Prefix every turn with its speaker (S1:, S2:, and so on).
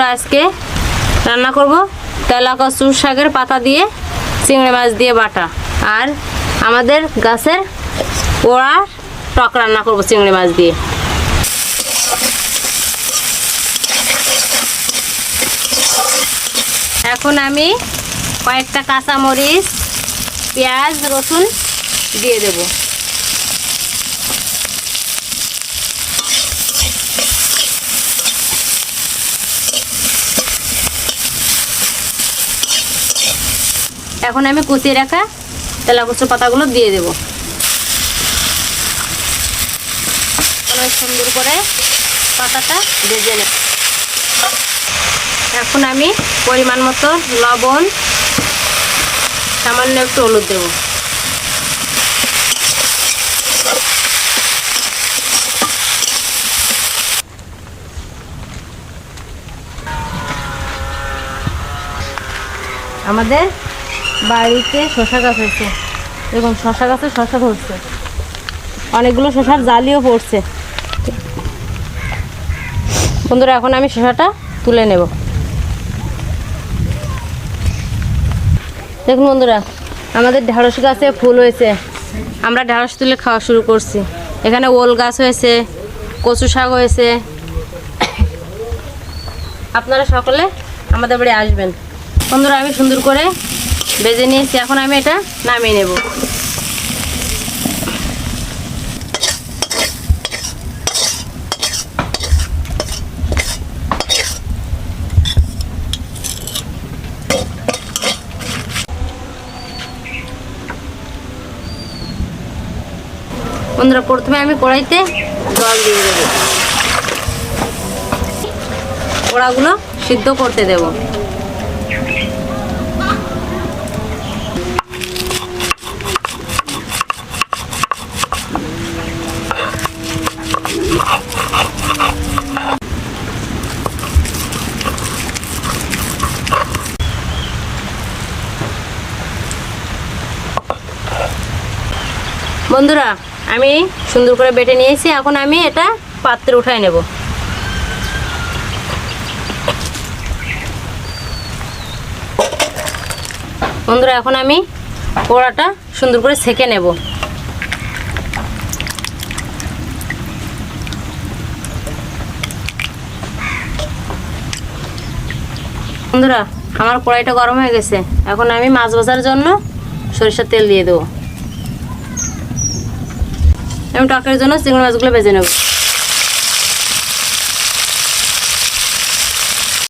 S1: বন্ধুরা আজকে রান্না করব তেলা কচু শাকের পাতা দিয়ে, চিংড়ি মাছ দিয়ে বাটা। আর আমাদের গাছের পোড়া টক রান্না করব চিংড়ি মাছ দিয়ে। এখন আমি কয়েকটা কাঁচামরিচ, পেঁয়াজ, রসুন দিয়ে দেব। এখন আমি কুচিয়ে রাখা তেলা কচুর পাতাগুলো দিয়ে দেব। অনেক সুন্দর করে পাতাটা ভেজে নেব। এখন আমি পরিমাণ মতো লবণ, সামান্য একটু হলুদ দেবো। আমাদের বাড়িতে শশা গাছ হয়েছে। দেখুন শশা গাছে শশা ধরছে। অনেকগুলো শশার জালিও পড়ছে। বন্ধুরা, এখন আমি শশাটা তুলে নেব। দেখুন বন্ধুরা, আমাদের ঢেঁড়স গাছে ফুল হয়েছে। আমরা ঢেঁড়স তুলে খাওয়া শুরু করছি। এখানে ওল গাছ হয়েছে, কচু শাক হয়েছে। আপনারা সকলে আমাদের বাড়ি আসবেন। বন্ধুরা, আমি সুন্দর করে বেজে নিয়েছি, এখন আমি এটা নামিয়ে নেব। বন্ধুরা, প্রথমে আমি কড়াইতে জল দিয়ে দেবো। কড়াগুলো সিদ্ধ করতে দেব। বন্ধুরা, আমি সুন্দর করে বেটে নিয়েছি, এখন আমি এটা পাত্রে উঠাই নেব। বন্ধুরা, এখন আমি পোড়াটা সুন্দর করে সেকে নেব। বন্ধুরা, আমার কড়াইটা গরম হয়ে গেছে। এখন আমি মাছ ভাজার জন্য সরিষার তেল দিয়ে দেবো। আমি তরকারির জন্য চিংড়ি মাছগুলো বেজে নেব।